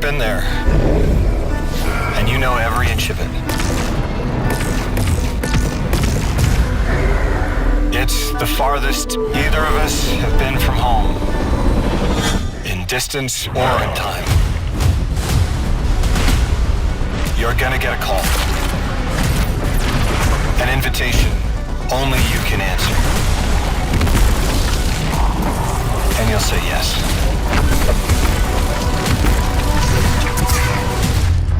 been there. And you know every inch of it. It's the farthest either of us have been from home. In distance or in time. You're gonna get a call. An invitation only you can answer. And you'll say yes.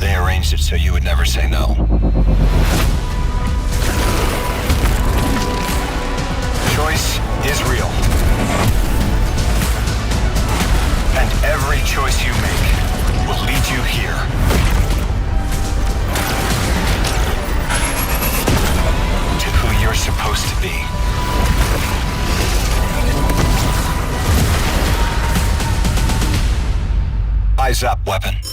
They arranged it so you would never say no. Eyes up, weapon.